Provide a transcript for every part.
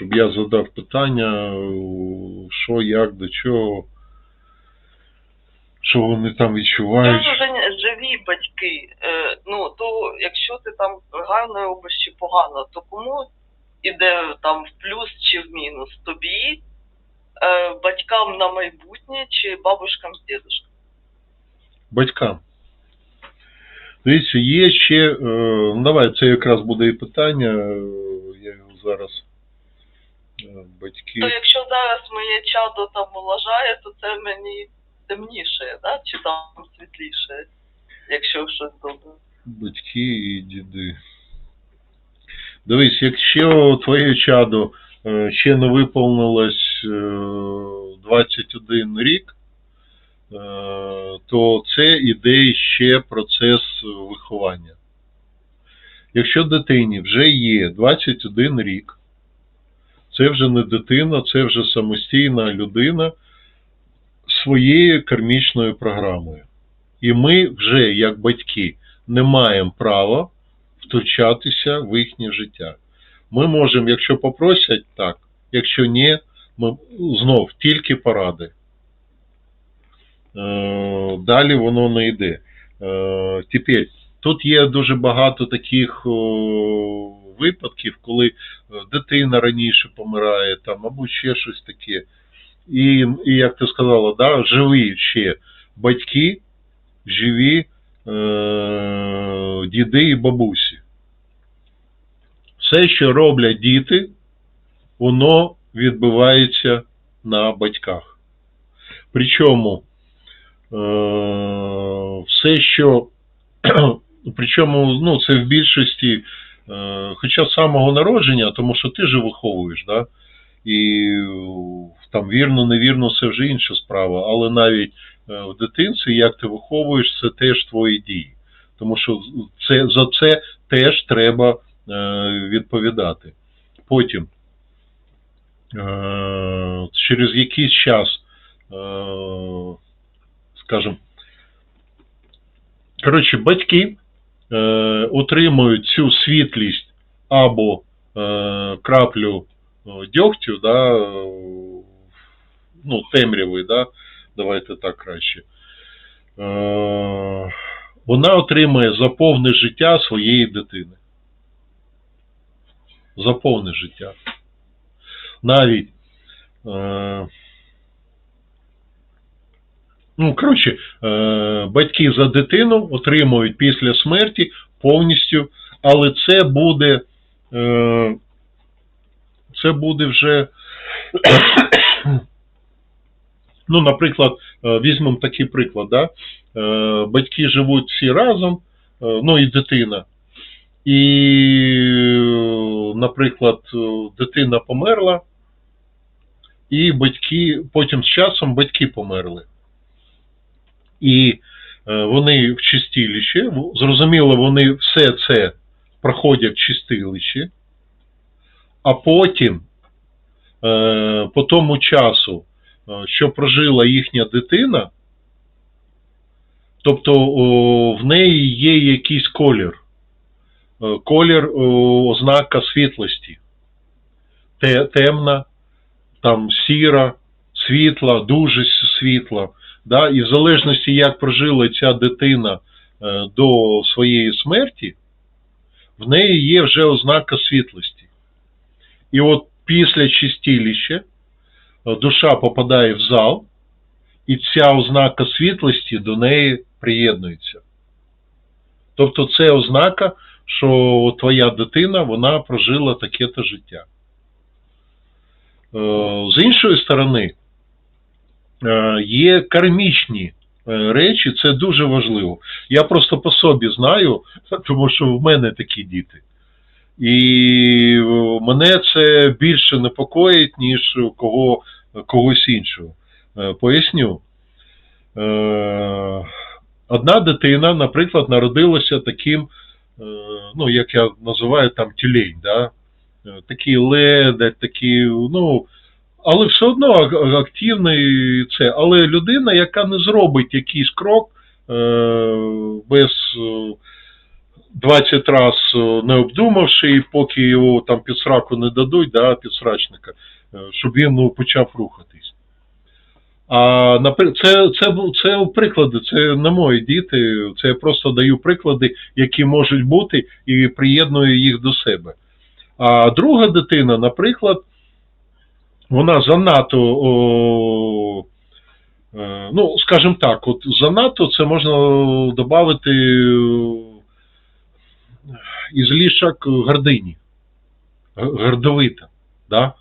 щоб я задав питання, що, як, до чого, що вони там відчувають. Це вже живі батьки. Е, ну, то якщо ти там гарно робиш чи погано, то кому іде там в плюс чи в мінус? Тобі, е, батькам на майбутнє чи бабушкам з дідушком? батькам. Дивіться, є ще, е, ну, давай, це якраз буде і питання, я його зараз, батьки, То якщо зараз моє чадо там лажає, то це мені темніше, да? чи там світліше, якщо щось добре. батьки і діди. Дивись, якщо твоє чадо е, ще не виповнилось е, 21 рік, е, то це іде ще процес виховання. Якщо дитині вже є 21 рік, це вже не дитина, це вже самостійна людина своєю кармічною програмою. І ми вже, як батьки, не маємо права втручатися в їхнє життя. Ми можемо, якщо попросять, так, якщо ні, ми знов тільки поради. Е, Далі воно не йде. Е, Тепер, тут є дуже багато таких о, випадків, коли е, дитина раніше помирає, там, або ще щось таке. І, і як ти сказала, да, живі ще батьки, живі е, діди і бабусі. Все, що роблять діти, воно відбивається на батьках. Причому е, все, що причому ну, це в більшості, хоча з самого народження, тому що ти же виховуєш, да? і е, там вірно, невірно, це вже інша справа, але навіть е, в дитинстві, як ти виховуєш, це теж твої дії. Тому що це, за це теж треба е, відповідати. Потім, е, через якийсь час, е, скажімо, коротше, батьки е, отримують цю світлість або е, краплю е, дьогтю, да, е, ну, темряви, да, давайте так краще. Е, вона отримує за повне життя своєї дитини. За повне життя. Навіть. Е, ну, коротше, е, батьки за дитину отримують після смерті повністю, але це буде. Е, це буде вже. Ну, наприклад, е, візьмемо такий приклад, да? Батьки живуть всі разом, ну і дитина. І, наприклад, дитина померла, і батьки, потім з часом батьки померли. І е, вони в чистилищі, зрозуміло, вони все це проходять в чистилищі, а потім, е, по тому часу, е, що прожила їхня дитина, тобто в неї є якийсь колір. Колір ознака світлості. Темна, там сіра, світла, дуже світла. Да? І в залежності, як прожила ця дитина е, до своєї смерті, в неї є вже ознака світлості. І от після чистилища е, душа попадає в зал, і ця ознака світлості до неї приєднується. Тобто це ознака, що твоя дитина вона прожила таке-то життя. Е, З іншої сторони, є кармічні е, речі, це дуже важливо. Я просто по собі знаю, тому що в мене такі діти. І е, мене це більше непокоїть, ніж кого, когось іншого. Е, Поясню. Е, Одна дитина, наприклад, народилася таким, е, ну, як я називаю там тюлень, да? Е, такий ледать, такий, ну, але все одно активний це. Але людина, яка не зробить якийсь крок е, без, е, 20 раз е, не обдумавши, і поки його там під сраку не дадуть, да, підсрачника, е, щоб він ну, почав рухатись. А це, це, це приклади, це не мої діти, це я просто даю приклади, які можуть бути, і приєдную їх до себе. А друга дитина, наприклад, вона занадто, о, е, ну, скажімо так, от занадто це можна додати із лішак гордині. Гордовита. Да?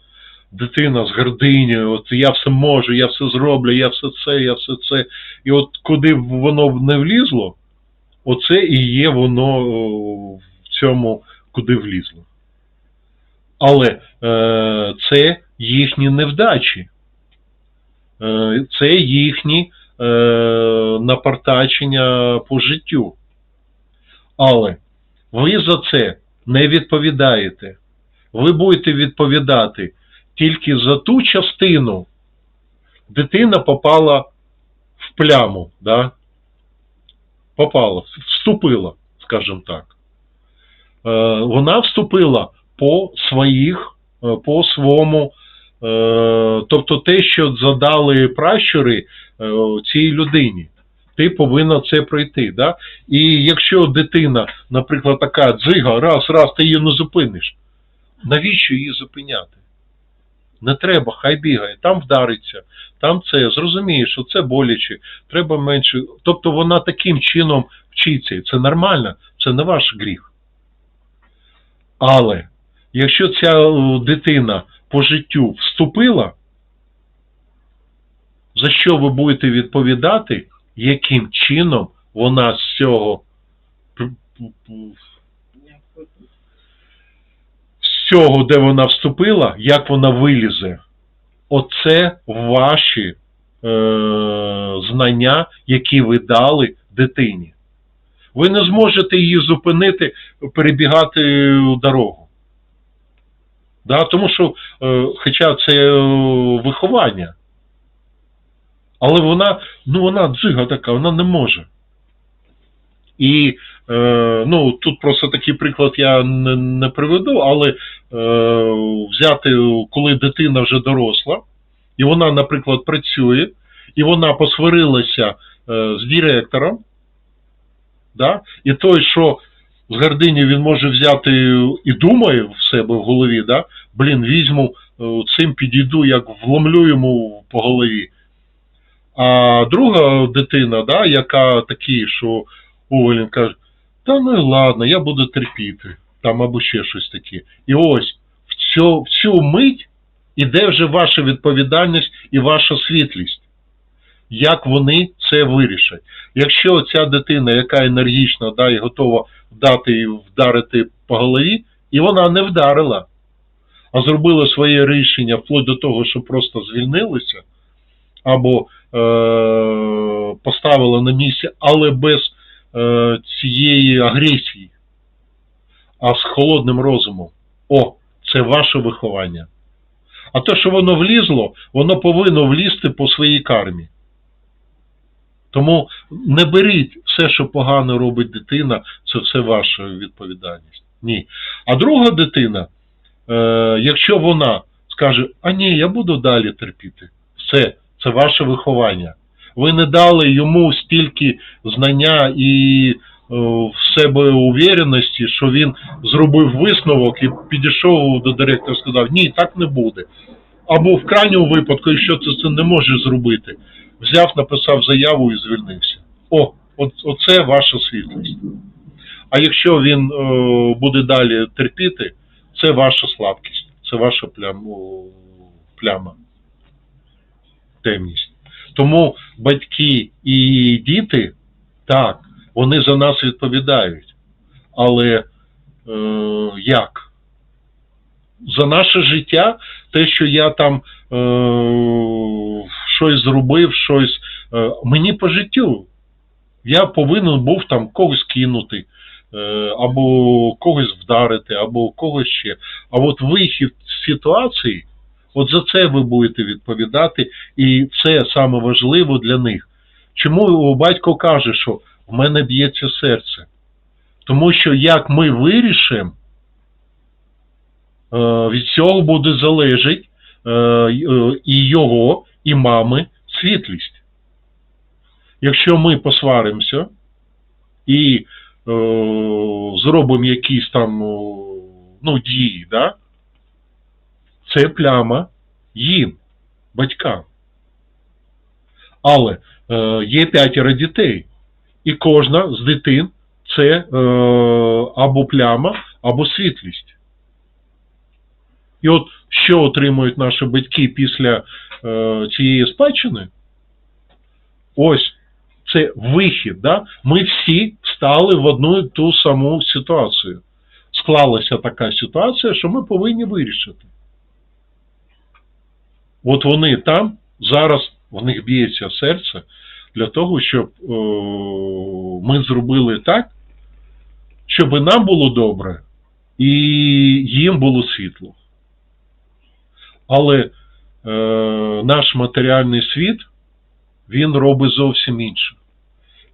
Дитина з гординею, от я все можу, я все зроблю, я все це, я все це. І от куди б воно не влізло, оце і є воно в цьому, куди влізло. Але е, це їхні невдачі. Е, це їхні е, напартачення по життю. Але ви за це не відповідаєте. Ви будете відповідати тільки за ту частину. Дитина попала в пляму, да? попала, вступила, скажімо так. Е, вона вступила по своїх, по своєму, тобто те, що задали пращури е, цій людині. Ти повинна це пройти. Да? І якщо дитина, наприклад, така дзига, раз, раз, ти її не зупиниш, навіщо її зупиняти? Не треба, хай бігає, там вдариться, там це, зрозуміє, що це боляче, треба менше. Тобто вона таким чином вчиться, і це нормально, це не ваш гріх. Але якщо ця е, дитина по життю вступила, за що ви будете відповідати, яким чином вона з цього з цього, де вона вступила, як вона вилізе. Оце ваші е, знання, які ви дали дитині. Ви не зможете її зупинити, перебігати дорогу. Да? Тому що, е, хоча це е, виховання, але вона, ну вона дзига така, вона не може. І е, ну, тут просто такий приклад я не, не приведу, але е, взяти, коли дитина вже доросла, і вона, наприклад, працює, і вона посварилася е, з директором, да? і той, що з гордині він може взяти і думає в себе в голові, да? блін, візьму е, цим підійду, як вломлю йому по голові. А друга дитина, да, яка такі, що о, він каже, та ну і ладно, я буду терпіти, там або ще щось таке. І ось в цю, в цю мить іде вже ваша відповідальність і ваша світлість. Як вони це вирішать. Якщо ця дитина, яка енергічна, да, і готова дати і вдарити по голові, і вона не вдарила, а зробила своє рішення вплоть до того, що просто звільнилися, або е, поставила на місце, але без е, цієї агресії, а з холодним розумом. О, це ваше виховання. А те, що воно влізло, воно повинно влізти по своїй кармі. Тому не беріть все, що погано робить дитина, це все ваша відповідальність. Ні. А друга дитина, е, якщо вона скаже, а ні, я буду далі терпіти, все, це ваше виховання. Ви не дали йому стільки знання і е, в себе увереності, що він зробив висновок і підійшов до директора і сказав, ні, так не буде. Або в крайньому випадку, якщо це, це не може зробити, взяв, написав заяву і звільнився. О, от, оце ваша світлість. А якщо він е, буде далі терпіти, це ваша слабкість, це ваша плям, о, пляма, темність. Тому батьки і діти, так, вони за нас відповідають. Але е, як? За наше життя, те, що я там е, щось зробив, щось. Е, мені по життю. Я повинен був там когось кинути, е, або когось вдарити, або когось ще. А от вихід з ситуації, от за це ви будете відповідати, і це саме важливо для них. Чому батько каже, що в мене б'ється серце? Тому що як ми вирішимо, е, від цього буде залежить і його, і мами світлість. Якщо ми посваримося і е, зробимо якісь там ну, дії, да? це пляма їм, батькам. Але е, є п'ятеро дітей, і кожна з дитин це е, або пляма, або світлість. І от що отримують наші батьки після е, цієї спадщини? Ось це вихід. Да? Ми всі стали в одну і ту саму ситуацію. Склалася така ситуація, що ми повинні вирішити. От вони там, зараз в них б'ється серце для того, щоб е, ми зробили так, щоб нам було добре, і їм було світло. Але е, наш матеріальний світ, він робить зовсім інше.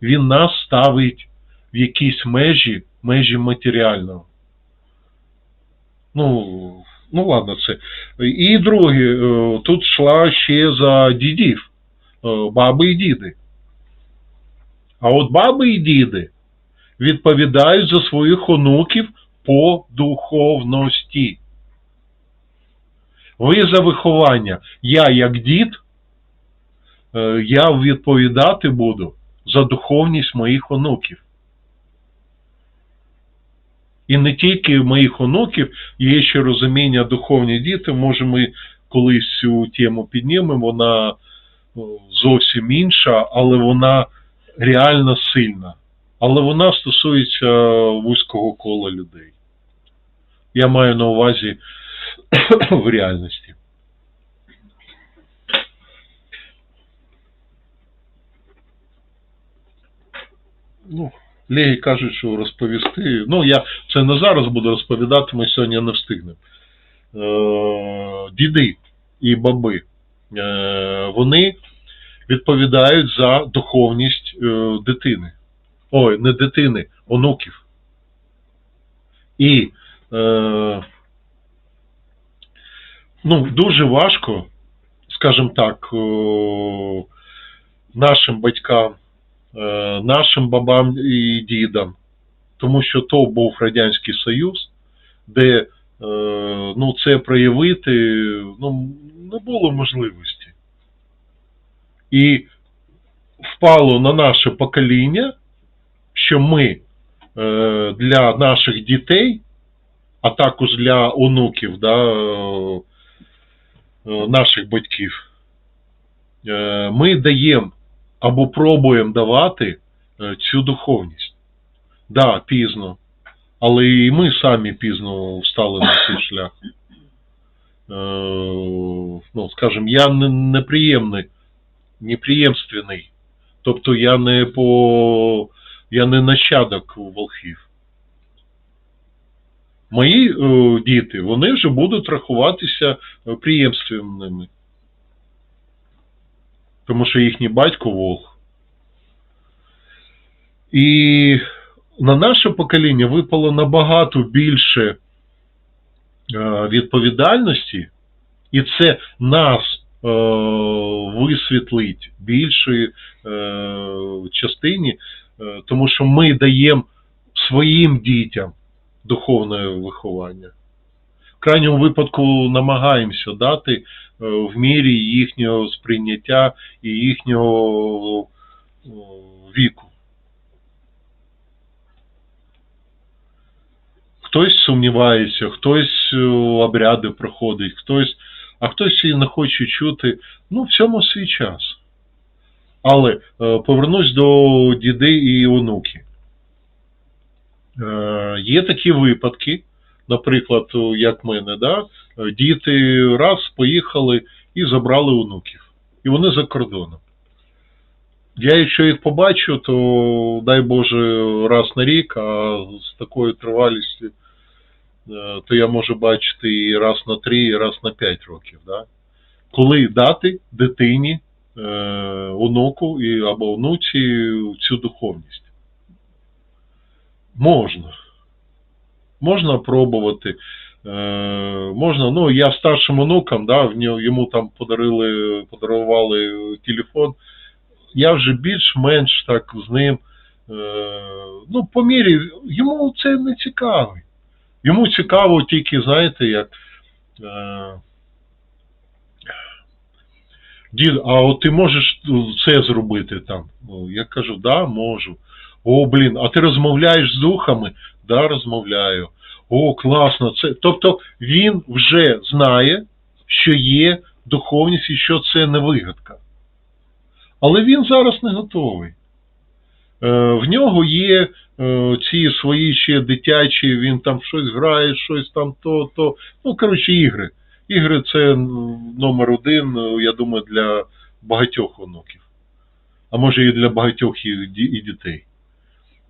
Він нас ставить в якісь межі, межі матеріального. Ну, ну ладно, це. І друге, е, тут йшла ще за дідів, е, баби і діди. А от баби і діди відповідають за своїх онуків по духовності. Ви за виховання. Я, як дід, е, я відповідати буду за духовність моїх онуків. І не тільки моїх онуків, є ще розуміння духовні діти. Може, ми колись цю тему піднімемо, вона зовсім інша, але вона реально сильна. Але вона стосується вузького кола людей. Я маю на увазі в реальності. Ну, Легі кажуть, що розповісти. Ну, я це не зараз буду розповідати, ми сьогодні не встигнемо. Е, діди і баби, е, вони відповідають за духовність е, дитини. Ой, не дитини, онуків. І е, ну, дуже важко, скажімо так, нашим батькам, е, нашим бабам і дідам, тому що то був Радянський Союз, де е, ну, це проявити ну, не було можливості. І впало на наше покоління, що ми е, для наших дітей, а також для онуків да, наших батьків, е, ми даємо або пробуємо давати е, цю духовність. Да, пізно. Але і ми самі пізно встали на цей шлях. Е, ну, скажімо, я неприємний, неприємственний. Тобто я не по. Я не нащадок волхів. Мої е, діти, вони вже будуть рахуватися е, приємственними. Тому що їхній батько волх. І на наше покоління випало набагато більше е, відповідальності, і це нас е, висвітлить більшої е, частині, е, тому що ми даємо своїм дітям духовне виховання. В крайньому випадку намагаємося дати е, в мірі їхнього сприйняття і їхнього віку. Хтось сумнівається, хтось е, обряди проходить, хтось, а хтось і не хоче чути. Ну, в цьому свій час. Але е, повернусь до діди і онуки. Е, Є такі випадки, наприклад, як в мене, да? е, діти раз поїхали і забрали онуків. І вони за кордоном. Я, якщо їх побачу, то дай Боже раз на рік, а з такою тривалістю, е, то я можу бачити і раз на три, і раз на п'ять років. Да? Коли дати дитині, онуку або онуці цю духовність. Можна. Можна пробувати. Е, можна, ну, я старшим онукам, да, йому там подарили, подарували телефон. Я вже більш-менш так з ним. Е, ну, по мірі, йому це не цікаво. Йому цікаво тільки, знаєте, як. Е, Дід, а от ти можеш це зробити там? Ну, Я кажу, да, можу. О, блін, а ти розмовляєш з духами? Да, розмовляю. О, класно. Це... Тобто він вже знає, що є духовність і що це не вигадка. Але він зараз не готовий. Е, в нього є е, ці свої ще дитячі, він там щось грає, щось там то, то. Ну, коротше, ігри. Ігри це номер один, е, я думаю, для багатьох онуків. А може і для багатьох і, і дітей.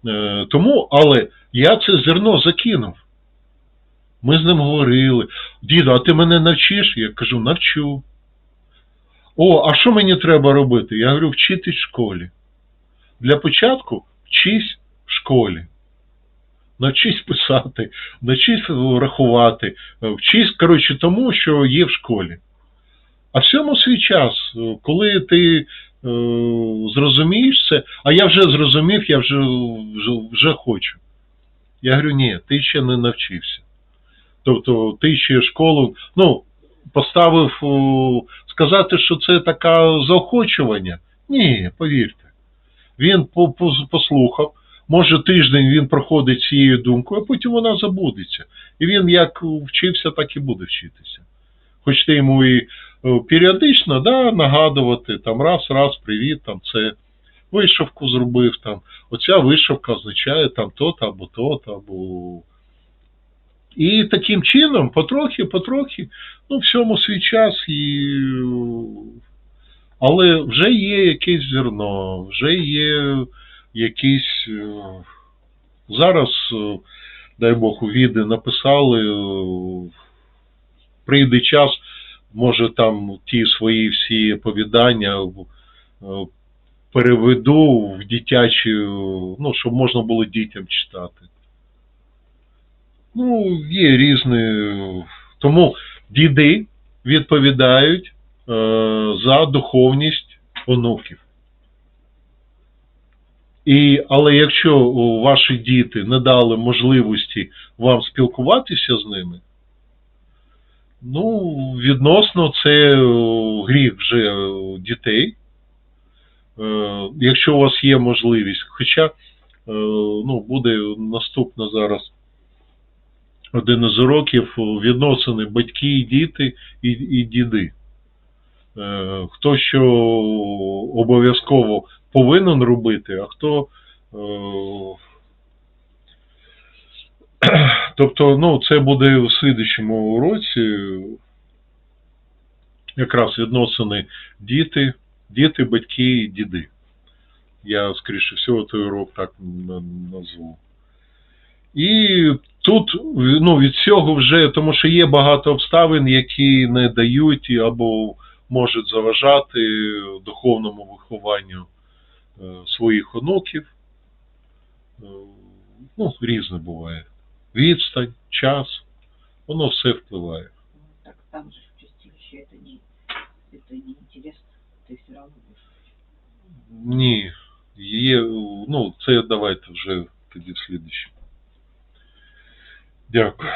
Е, тому, але я це зерно закинув. Ми з ним говорили. Діду, а ти мене навчиш? Я кажу, навчу. О, а що мені треба робити? Я говорю, вчитись в школі. Для початку вчись в школі. Навчись писати, навчись рахувати, вчись, коротше, тому, що є в школі. А всьому свій час, коли ти зрозумієш це, а я вже зрозумів, я вже, вже, вже хочу. Я говорю, ні, ти ще не навчився. Тобто ти ще школу, ну, поставив, сказати, що це таке заохочування. Ні, повірте. Він по- по- послухав, може тиждень він проходить цією думкою, а потім вона забудеться. І він як вчився, так і буде вчитися. Хоч ти йому і е, періодично да, нагадувати, там раз, раз, привіт, там це вишивку зробив, там, оця вишивка означає там то-то або то-то, або. І таким чином, потрохи, потрохи, ну, всьому свій час і. Але вже є якесь зерно, вже є якісь. е, Зараз, е, дай Бог, у віди написали, е, прийде час, може там ті свої всі оповідання е, переведу в дитячі, ну, щоб можна було дітям читати. Ну, є різні. Тому діди відповідають е, за духовність онуків. І, але якщо ваші діти не дали можливості вам спілкуватися з ними, ну, відносно це гріх вже дітей. Е, якщо у вас є можливість, хоча е, ну, буде наступно зараз один із уроків відносини батьки і діти і, і діди. Е, Хто що обов'язково повинен робити, а хто. Тобто, ну, це буде в слідчому уроці. Якраз відносини діти, діти, батьки і діди. Я, скоріше всього, той урок так назву. І тут ну, від цього вже, тому що є багато обставин, які не дають або можуть заважати духовному вихованню е, своїх онуків. Е, Ну, різне буває. Відстань, час, воно все впливає. Ну, Так там же в чистилище это не, это не интересно. Ты все равно будешь. Ні, є, ну, це давайте вже тоді в слідчому. Дякую.